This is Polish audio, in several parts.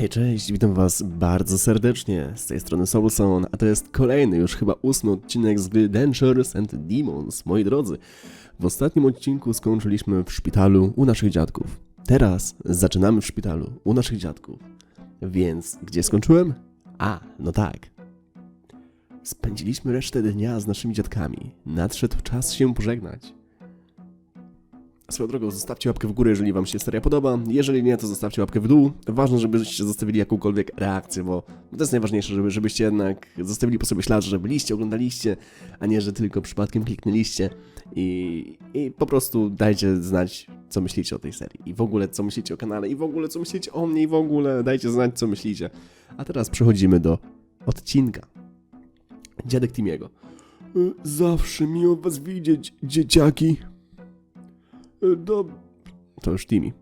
Hej, cześć, witam was bardzo serdecznie. Z tej strony Soulson, a to jest kolejny, już chyba ósmy odcinek z gry Dentures and Demons. Moi drodzy, w ostatnim odcinku skończyliśmy w szpitalu u naszych dziadków. Teraz zaczynamy w szpitalu u naszych dziadków. Więc gdzie skończyłem? A, no tak. Spędziliśmy resztę dnia z naszymi dziadkami. Nadszedł czas się pożegnać. Swoją drogą, zostawcie łapkę w górę, jeżeli wam się seria podoba. Jeżeli nie, to zostawcie łapkę w dół. Ważne, żebyście zostawili jakąkolwiek reakcję, bo to jest najważniejsze, żeby, żebyście jednak zostawili po sobie ślad, że byliście, oglądaliście, a nie, że tylko przypadkiem kliknęliście. I, I po prostu dajcie znać, co myślicie o tej serii. I w ogóle, co myślicie o kanale. I w ogóle, co myślicie o mnie. I w ogóle, dajcie znać, co myślicie. A teraz przechodzimy do odcinka. Dziadek Timiego. Zawsze miło was widzieć, dzieciaki. Dob... To już Timi.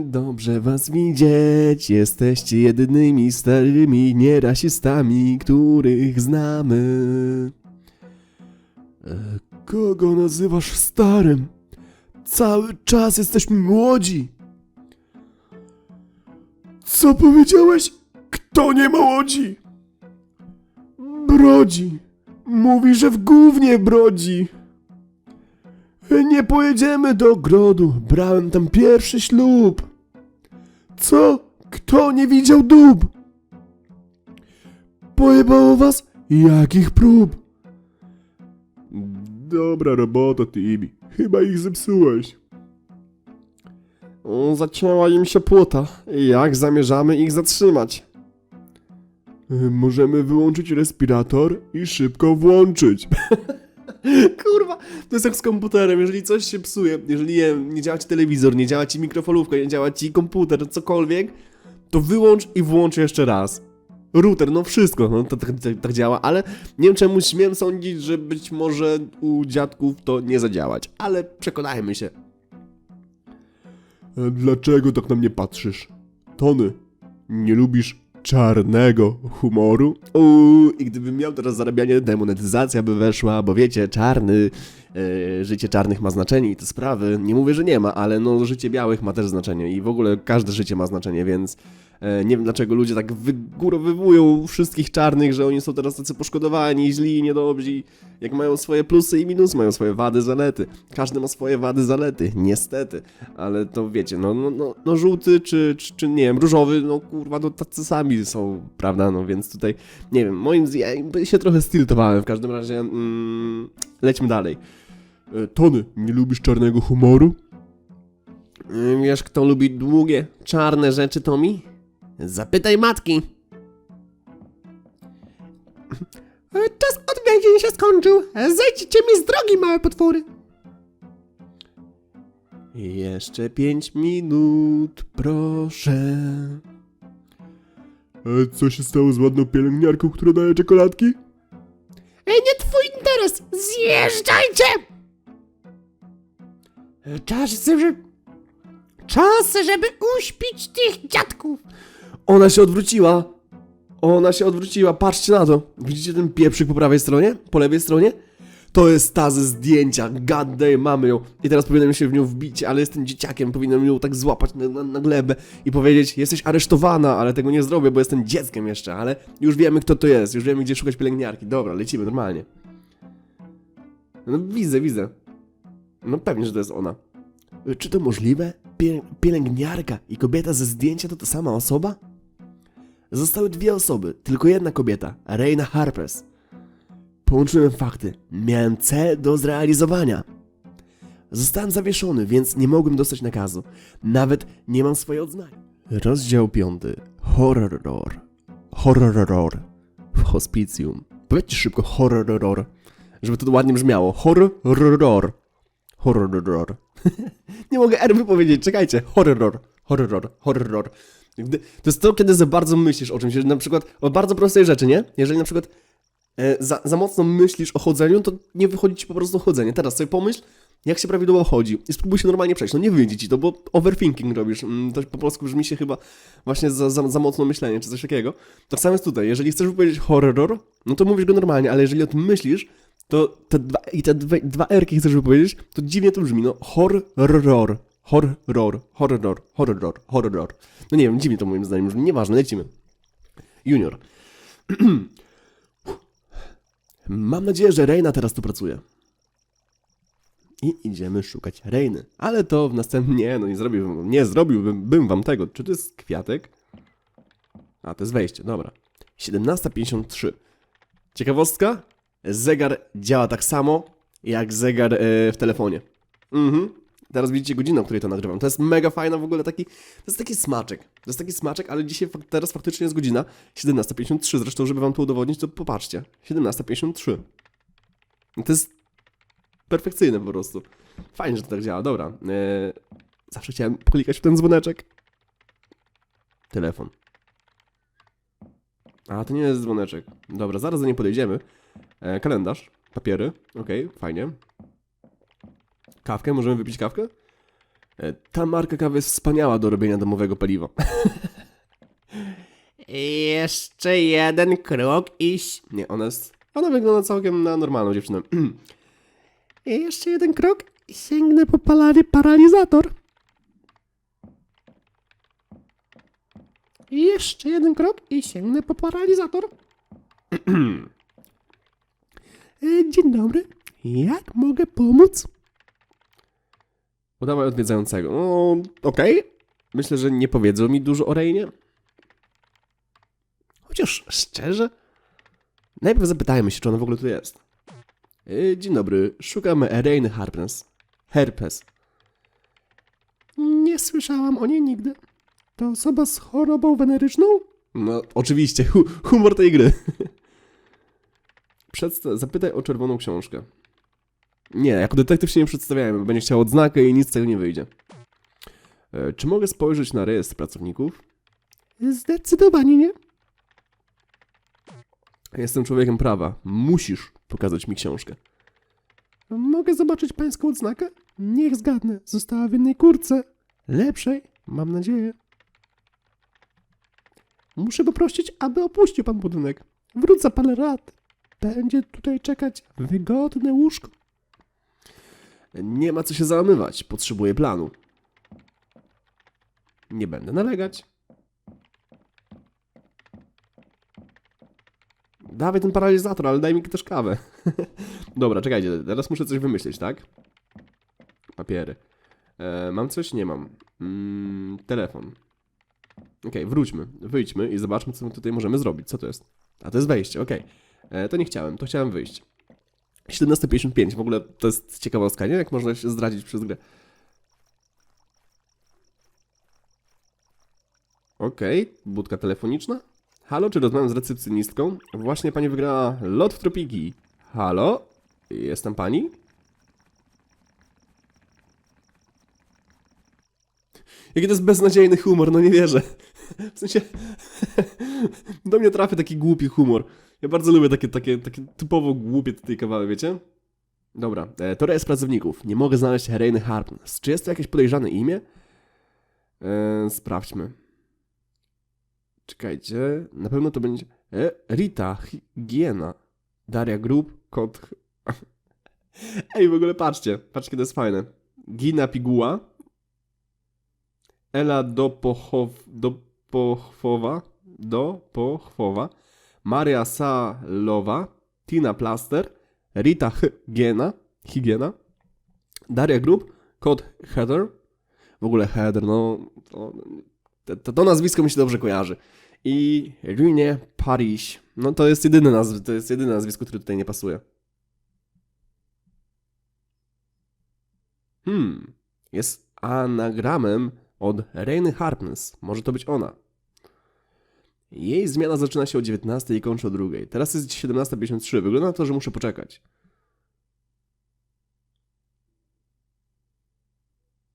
Dobrze was widzieć, jesteście jedynymi starymi nierasistami, których znamy. E, Kogo nazywasz starym? Cały czas jesteśmy młodzi. Co powiedziałeś? Kto nie ma łodzi? Brodzi. Mówi, że w gównie brodzi. Nie pojedziemy do ogrodu. Brałem tam pierwszy ślub. Co? Kto nie widział dób? Pojebało was? Jakich prób? Dobra robota, Tibi. Chyba ich zepsułeś. Zacięła im się płota. Jak zamierzamy ich zatrzymać? Możemy wyłączyć respirator i szybko włączyć. Kurwa, to jest jak z komputerem, jeżeli coś się psuje, jeżeli nie, nie działa ci telewizor, nie działa ci mikrofalówka, nie działa ci komputer, cokolwiek, to wyłącz i włącz jeszcze raz. Router, no wszystko, no tak, tak, tak działa, ale nie wiem czemu śmiem sądzić, że być może u dziadków to nie zadziałać, ale przekonajmy się. Dlaczego tak na mnie patrzysz? Tony, nie lubisz czarnego humoru? Uuu, i gdybym miał teraz zarabianie, demonetyzacja by weszła, bo wiecie, czarny, e, życie czarnych ma znaczenie i te sprawy. Nie mówię, że nie ma, ale no życie białych ma też znaczenie i w ogóle każde życie ma znaczenie, więc nie wiem dlaczego ludzie tak wygórowywują wszystkich czarnych, że oni są teraz tacy poszkodowani, źli, niedobrzy, jak mają swoje plusy i minusy, mają swoje wady, zalety. Każdy ma swoje wady, zalety, niestety, ale to wiecie, no, no, no, no żółty czy, czy, czy nie wiem, różowy, no kurwa, no tacy sami są, prawda, no więc tutaj, nie wiem, moim zdaniem ja się trochę stiltowałem, w każdym razie, mm, lećmy dalej. E, Tony, nie lubisz czarnego humoru? E, Wiesz, kto lubi długie, czarne rzeczy, Tomi? Zapytaj matki. Czas odwiedzin się skończył. Zejdźcie mi z drogi, małe potwory. Jeszcze pięć minut, proszę. E, Co się stało z ładną pielęgniarką, która daje czekoladki? Ej, nie twój interes! Zjeżdżajcie! Czas, żeby... Czas, żeby uśpić tych dziadków! Ona się odwróciła. Ona się odwróciła, patrzcie na to. Widzicie ten pieprzyk po prawej stronie? Po lewej stronie? To jest ta ze zdjęcia. Damn, mamy ją. I teraz powinienem się w nią wbić, ale jestem dzieciakiem, powinienem ją tak złapać na, na, na glebę i powiedzieć, jesteś aresztowana, ale tego nie zrobię, bo jestem dzieckiem jeszcze, ale już wiemy kto to jest, już wiemy gdzie szukać pielęgniarki. Dobra, lecimy normalnie. No widzę, widzę. No pewnie, że to jest ona. Czy to możliwe? Pie pielęgniarka i kobieta ze zdjęcia to ta sama osoba? Zostały dwie osoby, tylko jedna kobieta, Reina Harpers. Połączyłem fakty. Miałem cel do zrealizowania. Zostałem zawieszony, więc nie mogłem dostać nakazu. Nawet nie mam swojej odznaki. Rozdział piąty. Horror. Horror. W hospicjum. Powiedzcie szybko horror. Żeby to ładnie brzmiało. Horror. Horror. nie mogę R wypowiedzieć, czekajcie. Horror. Horror. Horror. Gdy, to jest to, kiedy za bardzo myślisz o czymś. Na przykład o bardzo prostej rzeczy, nie? Jeżeli na przykład e, za, za mocno myślisz o chodzeniu, to nie wychodzi ci po prostu chodzenie. Teraz sobie pomyśl, jak się prawidłowo chodzi i spróbuj się normalnie przejść. No nie wyjdzie ci to, bo overthinking robisz. Mm, To po polsku brzmi się chyba właśnie za, za, za mocno myślenie, czy coś takiego. Tak samo jest tutaj. Jeżeli chcesz wypowiedzieć horror, no to mówisz go normalnie, ale jeżeli o tym myślisz, to te dwa, i te dwa, dwa erki chcesz wypowiedzieć, to dziwnie to brzmi. No horror. Horror, horror, horror, horror. No nie wiem, dziwnie to moim zdaniem, brzmi. nieważne, lecimy. Junior. Mam nadzieję, że Reina teraz tu pracuje. I idziemy szukać Reiny. Ale to w następnym... Nie, no nie zrobiłbym, nie zrobiłbym bym wam tego. Czy to jest kwiatek? A, to jest wejście, dobra. 17.53. Ciekawostka? Zegar działa tak samo, jak zegar e, w telefonie. Mhm. Teraz widzicie godzinę, o której to nagrywam. To jest mega fajna w ogóle taki... To jest taki smaczek. To jest taki smaczek, ale dzisiaj teraz faktycznie jest godzina 17.53. Zresztą, żeby wam to udowodnić, to popatrzcie. 17.53. No To jest perfekcyjne po prostu. Fajnie, że to tak działa. Dobra. E, zawsze chciałem klikać w ten dzwoneczek. Telefon. A, to nie jest dzwoneczek. Dobra, zaraz do niej podejdziemy. E, kalendarz, papiery, okej, fajnie. Kawkę, możemy wypić kawkę? E, ta marka kawy jest wspaniała do robienia domowego paliwa. Jeszcze jeden krok i... ś- Nie, ona jest... Ona wygląda całkiem na normalną dziewczynę. Jeszcze jeden krok i sięgnę po palany paralizator. Jeszcze jeden krok i sięgnę po paralizator. E, Dzień dobry. Jak mogę pomóc? Udawaj odwiedzającego. No, okej. Myślę, że nie powiedzą mi dużo o Reinie. Chociaż szczerze, najpierw zapytajmy się, czy ona w ogóle tu jest. Yy, dzień dobry, szukamy Reiny Harpnes. Herpes. Nie słyszałam o niej nigdy. To osoba z chorobą weneryczną? No, oczywiście, hu humor tej gry. Przedsta- zapytaj o czerwoną książkę. Nie, jako detektyw się nie przedstawiałem, bo będzie chciał odznakę i nic z tego nie wyjdzie. E, czy mogę spojrzeć na rejestr pracowników? Zdecydowanie nie. Jestem człowiekiem prawa. Musisz pokazać mi książkę. Mogę zobaczyć pańską odznakę? Niech zgadnę. Została w jednej kurce. Lepszej, mam nadzieję. Muszę poprosić, aby opuścił pan budynek. Wróć za parę lat. Będzie tutaj czekać wygodne łóżko. Nie ma co się załamywać. Potrzebuję planu. Nie będę nalegać. Dawaj ten paralizator, ale daj mi też kawę. Dobra, czekajcie, teraz muszę coś wymyślić, tak? Papiery. E, mam coś? Nie mam. Mm, telefon. Okej, wróćmy, wyjdźmy i zobaczmy, co my tutaj możemy zrobić. Co to jest? A to jest wejście, okej. E, To nie chciałem, to chciałem wyjść. 17.55, w ogóle to jest ciekawostka, nie? Jak można się zdradzić przez grę. Okej, budka telefoniczna. Halo, czy rozmawiam z recepcjonistką? Właśnie pani wygrała lot w tropiki. Halo? Jestem pani? Jaki to jest beznadziejny humor, no nie wierzę. W sensie, do mnie trafia taki głupi humor. Ja bardzo lubię takie, takie, takie typowo głupie tutaj kawały, wiecie? Dobra, e, to rejestr pracowników. Nie mogę znaleźć Reiny Harpness. Czy jest to jakieś podejrzane imię? E, sprawdźmy. Czekajcie, na pewno to będzie... E, Rita, Higiena, Daria Grub, kot... Ej, w ogóle patrzcie, patrzcie, to jest fajne. Gina Piguła, Ela Dopochow... Dopochwowa, Dopochwowa, Maria Salowa, Tina Plaster, Rita Higiena, Higiena, Daria Grub, Kod Heather, w ogóle Heather, no, to, to, to nazwisko mi się dobrze kojarzy. I Rine Paris, no to jest jedyne nazw, to jest jedyne nazwisko, które tutaj nie pasuje. Hmm, jest anagramem od Reiny Harpness, może to być ona. Jej zmiana zaczyna się o 19 i kończy o 2. Teraz jest 17.53. Wygląda na to, że muszę poczekać.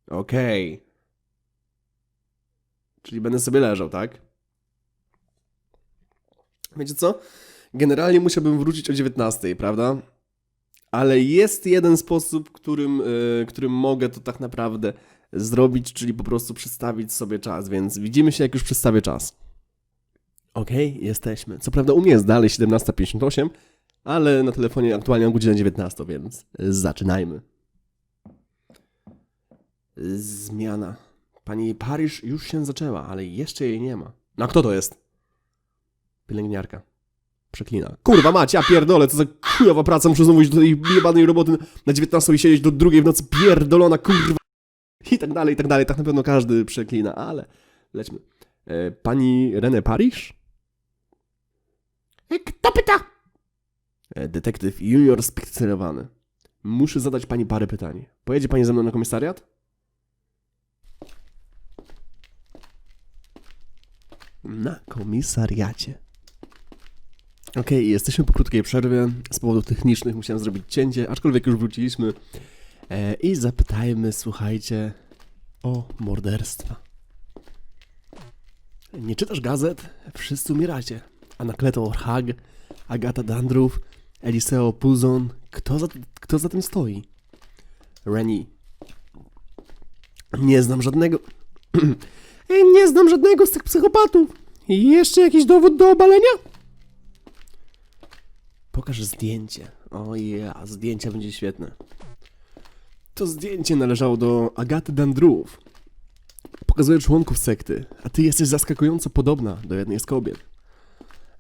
Okej. Czyli będę sobie leżał, tak? Wiecie co? Generalnie musiałbym wrócić o 19, prawda? Ale jest jeden sposób, którym, yy, którym mogę to tak naprawdę zrobić, czyli po prostu przestawić sobie czas, więc widzimy się, jak już przestawię czas. Okej, jesteśmy. Co prawda u mnie jest dalej 17.58, ale na telefonie aktualnie mam godzinę 19, więc zaczynajmy. Zmiana. Pani Paryż już się zaczęła, ale jeszcze jej nie ma. No kto to jest? Pielęgniarka. Przeklina. Kurwa mać, ja pierdolę, co za chujowa praca, muszę znowu iść do tej jebanej roboty na 19 i siedzieć do drugiej w nocy, pierdolona, kurwa. I tak dalej, i tak dalej, tak na pewno każdy przeklina, ale lećmy. E, pani René Paryż? E, Kto pyta? E, Detektyw junior spekcerowany. Muszę zadać pani parę pytań. Pojedzie pani ze mną na komisariat? Na komisariacie. Okej, jesteśmy po krótkiej przerwie. Z powodów technicznych musiałem zrobić cięcie, aczkolwiek już wróciliśmy. E, I zapytajmy, słuchajcie, o morderstwa. Nie czytasz gazet? Wszyscy umieracie. Anakleto Orhag, Agata Dandrów, Eliseo Puzon. Kto za, kto za tym stoi? Reni. Nie znam żadnego. Nie znam żadnego z tych psychopatów. Jeszcze jakiś dowód do obalenia? Pokaż zdjęcie. O ja, zdjęcie będzie świetne. To zdjęcie należało do Agaty Dandrów. Pokazuje członków sekty, a ty jesteś zaskakująco podobna do jednej z kobiet.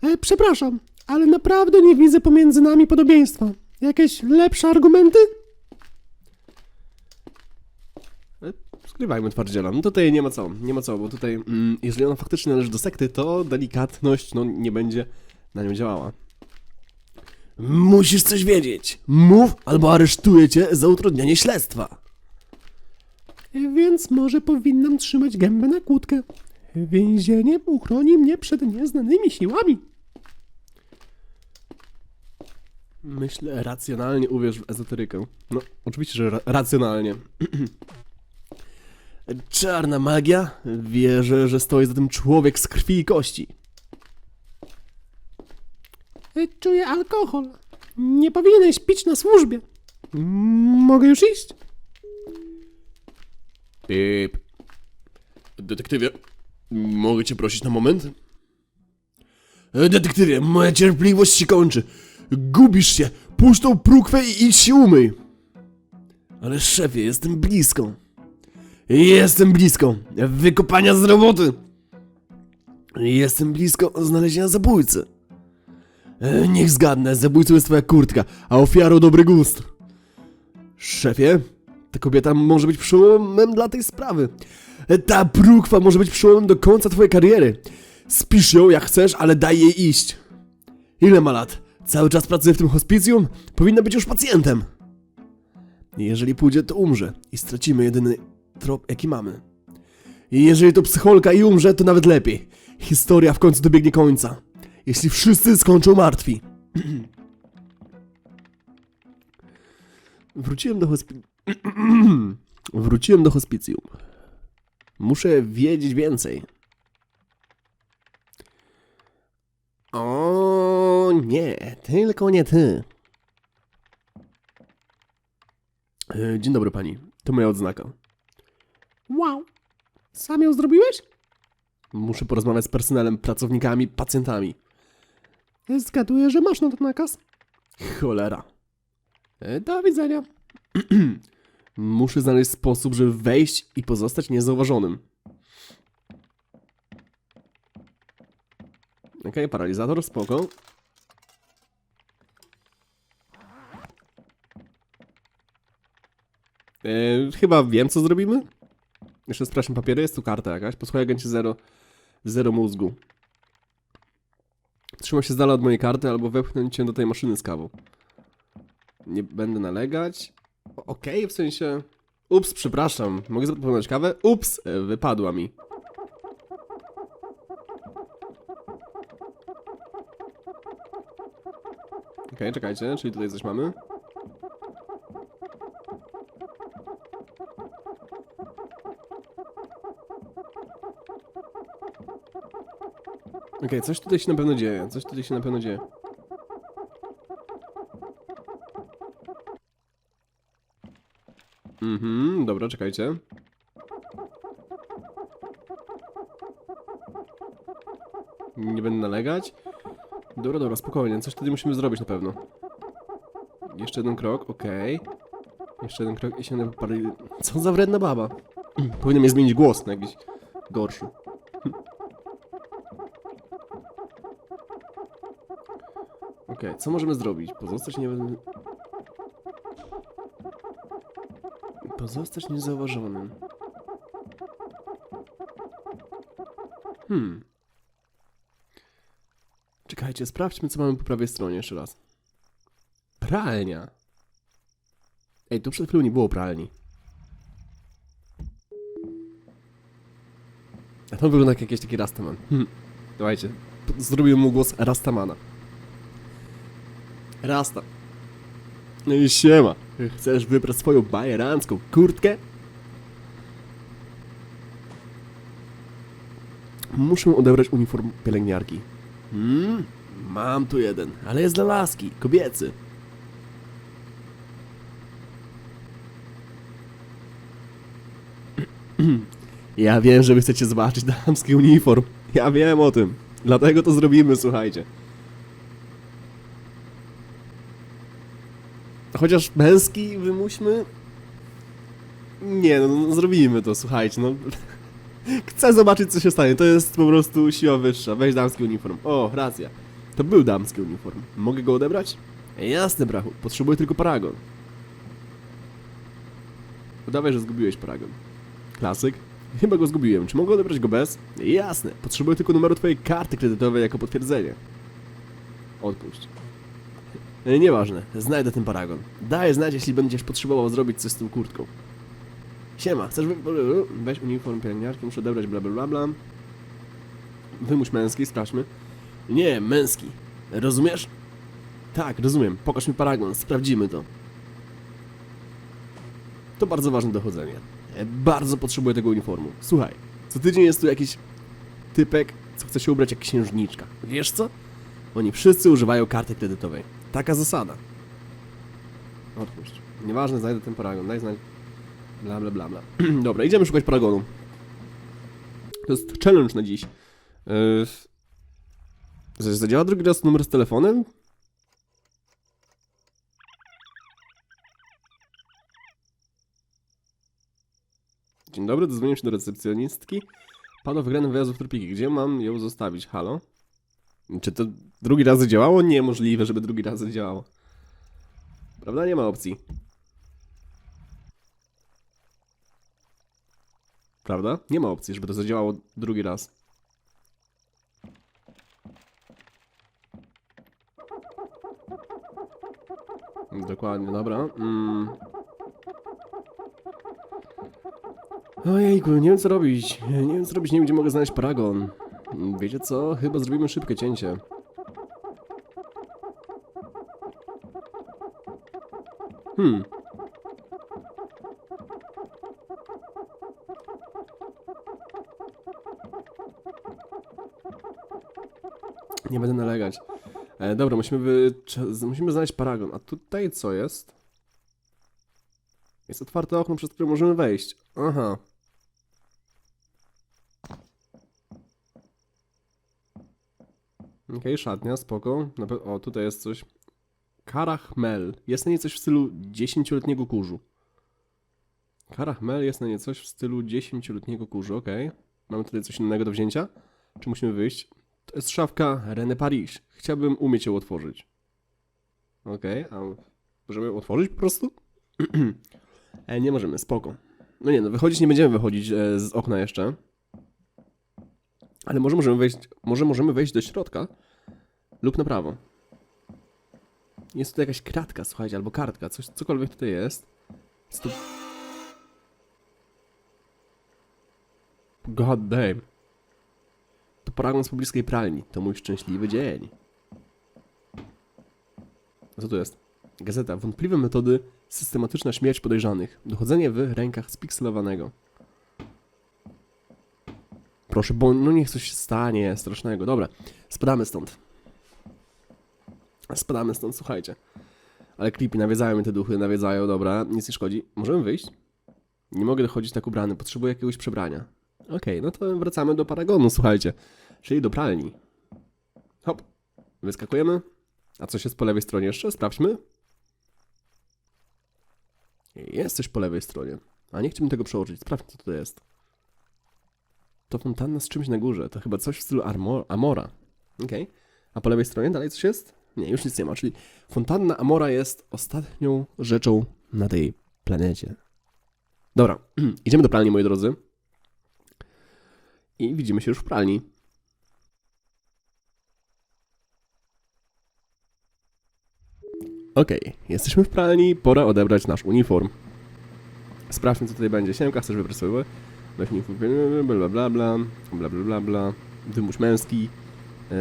E, przepraszam, ale naprawdę nie widzę pomiędzy nami podobieństwa. Jakieś lepsze argumenty? Skrywajmy twardziela. No tutaj nie ma co, nie ma co, bo tutaj, mm, jeżeli ona faktycznie należy do sekty, to delikatność, no, nie będzie na nią działała. Musisz coś wiedzieć. Mów, albo aresztuję cię za utrudnianie śledztwa. E, Więc może powinnam trzymać gębę na kłódkę. Więzienie uchroni mnie przed nieznanymi siłami. Myślę, racjonalnie uwierz w ezoterykę. No, oczywiście, że ra racjonalnie. Czarna magia? Wierzę, że stoi za tym człowiek z krwi i kości. E, Czuję alkohol. Nie powinieneś pić na służbie. Mogę już iść? Pip. Detektywie, mogę cię prosić na moment? E, Detektywie, moja cierpliwość się kończy. Gubisz się. Puść tą prókwę i idź się umyj. Ale szefie, jestem blisko. Jestem blisko. Wykopania z roboty. Jestem blisko znalezienia zabójcy. E, Niech zgadnę, zabójcą jest twoja kurtka, a ofiarą dobry gust. Szefie, ta kobieta może być przełomem dla tej sprawy. Ta prókwa może być przełomem do końca twojej kariery. Spisz ją jak chcesz, ale daj jej iść. Ile ma lat? Cały czas pracuje w tym hospicjum? Powinna być już pacjentem. Jeżeli pójdzie, to umrze i stracimy jedyny trop, jaki mamy. I jeżeli to psycholka i umrze, to nawet lepiej. Historia w końcu dobiegnie końca. Jeśli wszyscy skończą martwi. Wróciłem do hospi... Wróciłem do hospicjum. Muszę wiedzieć więcej. O nie, tylko nie ty. E, Dzień dobry pani, to moja odznaka. Wow. Sam ją zrobiłeś? Muszę porozmawiać z personelem, pracownikami, pacjentami. Zgaduję, że masz na to nakaz. Cholera. E, Do widzenia. Muszę znaleźć sposób, żeby wejść i pozostać niezauważonym. Okej, paralizator, spoko. E, chyba wiem, co zrobimy. Jeszcze sprawdźmy papiery, jest tu karta jakaś. Posłuchaj, agencie zero, zero mózgu. Trzymaj się z dala od mojej karty, albo wepchnąć cię do tej maszyny z kawą. Nie będę nalegać. Okej, w sensie... Ups, przepraszam. Mogę zaproponować kawę? Ups, e, wypadła mi. Okej, czekajcie, czyli tutaj coś mamy. Okej, coś tutaj się na pewno dzieje. Coś tutaj się na pewno dzieje. Mhm, dobra, czekajcie. Nie będę nalegać. Dobra, dobra, spokojnie, coś tutaj musimy zrobić na pewno. Jeszcze jeden krok, okej. Jeszcze jeden krok i się napali... Co za wredna baba. Powinienem je zmienić głos na jakiś gorszy. Okej, co możemy zrobić? Pozostać nie... Pozostać niezauważonym. Hmm. Czekajcie, sprawdźmy, co mamy po prawej stronie jeszcze raz. Pralnia. Ej, tu przed chwilą nie było pralni. A to wygląda jak jakiś taki Rastaman. Hmm. Dawajcie, zrobiłem mu głos Rastamana. Rasta. No i siema. Chcesz wybrać swoją bajerancką kurtkę? Muszę odebrać uniform pielęgniarki. Hmm, mam tu jeden, ale jest dla laski, kobiecy. Ja wiem, że wy chcecie zobaczyć damski uniform. Ja wiem o tym. Dlatego to zrobimy, słuchajcie. Chociaż męski wymuśmy. Nie, no, no zrobimy to, słuchajcie, no. Chcę zobaczyć, co się stanie. To jest po prostu siła wyższa. Weź damski uniform. O, racja. To był damski uniform. Mogę go odebrać? Jasne, brachu. Potrzebuję tylko paragon. Udawaj, że zgubiłeś paragon. Klasyk. Chyba go zgubiłem. Czy mogę odebrać go bez? Jasne. Potrzebuję tylko numeru twojej karty kredytowej jako potwierdzenie. Odpuść. E, Nieważne. Znajdę ten paragon. Daj znać, jeśli będziesz potrzebował zrobić coś z tą kurtką. Siema, chcesz wy... Weź uniform pielęgniarki, muszę odebrać bla bla bla. Wymuś męski, sprawdźmy. Nie, męski. Rozumiesz? Tak, rozumiem. Pokaż mi paragon, sprawdzimy to. To bardzo ważne dochodzenie. Bardzo potrzebuję tego uniformu. Słuchaj, co tydzień jest tu jakiś typek, co chce się ubrać jak księżniczka. Wiesz co? Oni wszyscy używają karty kredytowej. Taka zasada. Odpuść. Nieważne, znajdę ten paragon. Daj znać. Bla bla bla bla. Dobra, idziemy szukać paragonu. To jest challenge na dziś. Yy... Zadziała drugi raz numer z telefonem? Dzień dobry, dodzwoniłem się do recepcjonistki. Panu wygrany wyjazdu w tropiki. Gdzie mam ją zostawić? Halo? Czy to drugi raz zadziałało? Niemożliwe, żeby drugi raz zadziałało. Prawda? Nie ma opcji. Prawda? Nie ma opcji, żeby to zadziałało drugi raz. Dokładnie, dobra. Mm. Ojejku, nie wiem co robić. Nie wiem co robić, nie wiem gdzie mogę znaleźć paragon. Wiecie co? Chyba zrobimy szybkie cięcie. Hmm. Nie będę nalegać. E, dobra, musimy, wy... musimy znaleźć paragon. A tutaj co jest? Jest otwarte okno, przez które możemy wejść. Aha. Okej, szatnia, spoko. O, tutaj jest coś. Karachmel. Jest na nie coś w stylu 10-letniego kurzu. Karachmel jest na nie coś w stylu 10-letniego kurzu, okej. Mamy tutaj coś innego do wzięcia? Czy musimy wyjść? To jest szafka René Paris. Chciałbym umieć ją otworzyć. Okej, a możemy ją otworzyć po prostu? e, nie możemy, spoko. No nie, no wychodzić nie będziemy wychodzić e, z okna jeszcze. Ale może możemy wejść, może możemy wejść do środka lub na prawo. Jest tutaj jakaś kratka, słuchajcie, albo kartka, coś, cokolwiek tutaj jest. Jest to... God damn. To paragon z pobliskiej pralni. To mój szczęśliwy dzień. Co tu jest? Gazeta. Wątpliwe metody. Systematyczna śmierć podejrzanych. Dochodzenie w rękach spikselowanego. Proszę, bo no niech coś się stanie strasznego. Dobra, spadamy stąd. Spadamy stąd, słuchajcie. Ale creepy, nawiedzają mnie te duchy, nawiedzają, dobra, nic nie szkodzi. Możemy wyjść? Nie mogę dochodzić tak ubrany, potrzebuję jakiegoś przebrania. Okej, no to wracamy do paragonu, słuchajcie. Czyli do pralni. Hop, wyskakujemy. A coś jest po lewej stronie jeszcze? Sprawdźmy. Jest coś po lewej stronie. A nie chciałbym tego przełożyć. Sprawdź, co to jest. To fontanna z czymś na górze. To chyba coś w stylu Armo- Amora. Okej. A po lewej stronie dalej coś jest? Nie, już nic nie ma. Czyli fontanna Amora jest ostatnią rzeczą na tej planecie. Dobra, idziemy do pralni, moi drodzy. I widzimy się już w pralni. Okej, jesteśmy w pralni, pora odebrać nasz uniform. Sprawdźmy, co tutaj będzie. Siemka, chcesz wybrać sobie? Weź uniform, bla bla bla bla, bla bla bla męski. Yy,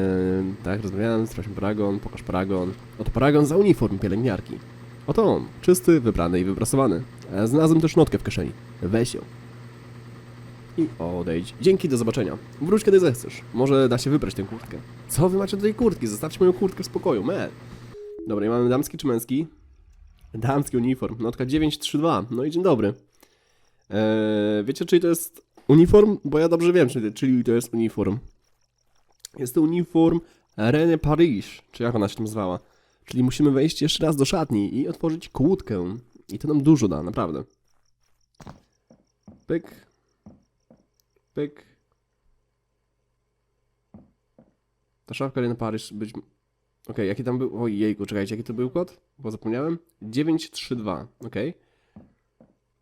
tak, rozmawiałem, sprawdźmy paragon, pokaż paragon. Oto paragon za uniform pielęgniarki. Oto on, czysty, wybrany i wyprasowany. E, Znalazłem też notkę w kieszeni. Weź ją. I odejdź. Dzięki, do zobaczenia. Wróć kiedy zechcesz. Może da się wybrać tę kurtkę. Co wy macie do tej kurtki? Zostawcie moją kurtkę w spokoju, me. Dobra, i mamy damski czy męski? Damski uniform. Notka 932. No i dzień dobry. Eee, wiecie, czyli to jest uniform? Bo ja dobrze wiem, czyli, czyli to jest uniform. Jest to uniform René Paris, czy jak ona się tam zwała. Czyli musimy wejść jeszcze raz do szatni i otworzyć kłódkę. I to nam dużo da, naprawdę. Pyk. Pyk. Ta szafka René Paris być... Okej, jaki tam był... Ojejku, czekajcie, jaki to był kod? Bo zapomniałem. 932, okej.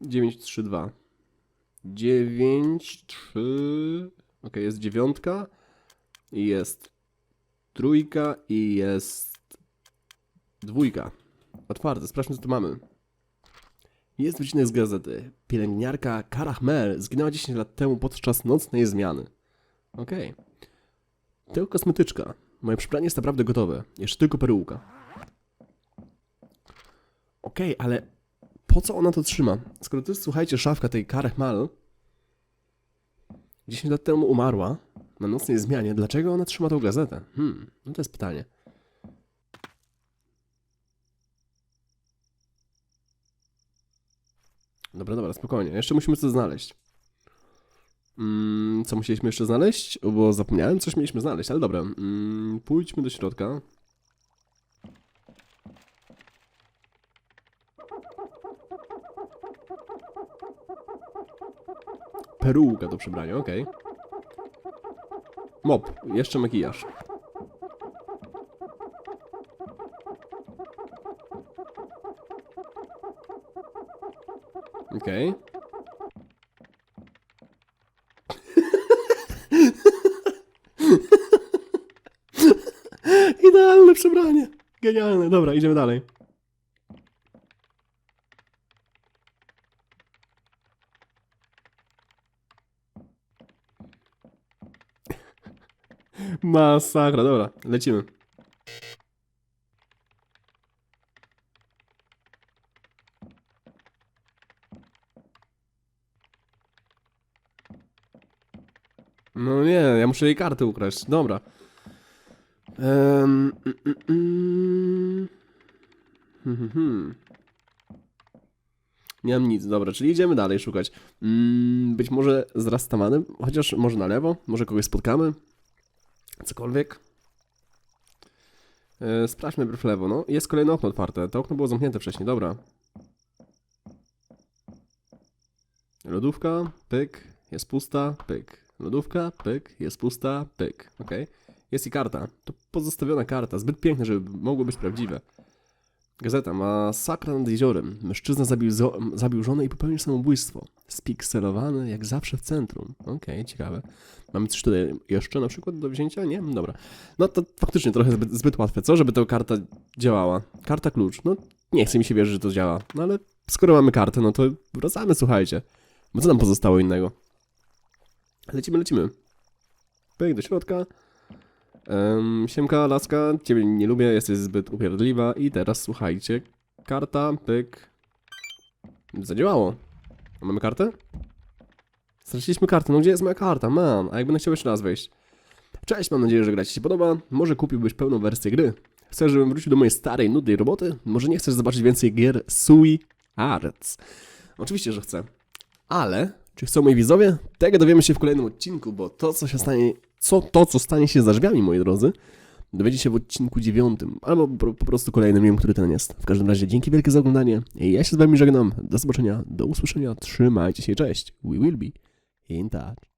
932. 9, 3... Okej, jest dziewiątka. I jest trójka i jest dwójka. Otwarte, sprawdźmy co tu mamy. Jest wycinek z gazety. Pielęgniarka Kara Chmer zginęła 10 lat temu podczas nocnej zmiany. Okej. Tylko kosmetyczka. Moje przebranie jest naprawdę gotowe. Jeszcze tylko perułka. Okej, ale po co ona to trzyma? Skoro to jest, słuchajcie, szafka tej Kary Chmal 10 lat temu umarła na nocnej zmianie, dlaczego ona trzyma tą gazetę? Hmm, no to jest pytanie. Dobra, dobra, spokojnie. Jeszcze musimy coś znaleźć. Mm, co musieliśmy jeszcze znaleźć? Bo zapomniałem, coś mieliśmy znaleźć, ale dobra. Mm, pójdźmy do środka. Perułka do przebrania, okej. Mop, jeszcze makijaż. Okej. Idealne przebranie. Genialne. Dobra, idziemy dalej. Masakra, dobra, lecimy. No nie, ja muszę jej kartę ukraść. Dobra. Um, mm, mm, mm. Hmm, hmm, hmm. Nie mam nic, dobra, czyli idziemy dalej szukać. Mm, być może z Rastamanem, chociaż może na lewo, może kogoś spotkamy. Cokolwiek. E, sprawdźmy najpierw lewo, no. Jest kolejne okno otwarte. To okno było zamknięte wcześniej, dobra. Lodówka, pyk, jest pusta, pyk. Lodówka, pyk, jest pusta, pyk. Okej. Jest i karta. To pozostawiona karta, zbyt piękna, żeby mogło być prawdziwe. Gazeta. Masakra nad jeziorem. Mężczyzna zabił, zabił żonę i popełnił samobójstwo. Spikselowane jak zawsze w centrum. Okej, ciekawe. Mamy coś tutaj jeszcze na przykład do wzięcia? Nie? Dobra. No to faktycznie trochę zbyt, zbyt łatwe. Co, żeby ta karta działała? Karta klucz. No nie chce mi się wierzyć, że to działa. No ale skoro mamy kartę, no to wracamy, słuchajcie. Bo co nam pozostało innego? Lecimy, lecimy. Pyk do środka. Um, siemka, laska, ciebie nie lubię, jesteś zbyt upierdliwa. I teraz słuchajcie. Karta, pyk. Zadziałało. A mamy kartę? Straciliśmy kartę, no gdzie jest moja karta? Mam, a jak będę chciał jeszcze raz wejść. Cześć, mam nadzieję, że gra Ci się podoba. Może kupiłbyś pełną wersję gry? Chcesz, żebym wrócił do mojej starej, nudnej roboty? Może nie chcesz zobaczyć więcej gier Sui Arts? Oczywiście, że chcę. Ale, czy chcą moi widzowie? Tego dowiemy się w kolejnym odcinku, bo to, co się stanie, co to, co stanie się za drzwiami, moi drodzy, dowiecie się w odcinku dziewiątym, albo po, prostu kolejnym, nie wiem, który ten jest. W każdym razie dzięki wielkie za oglądanie. Ja się z wami żegnam. Do zobaczenia, do usłyszenia. Trzymajcie się, cześć. We will be in touch.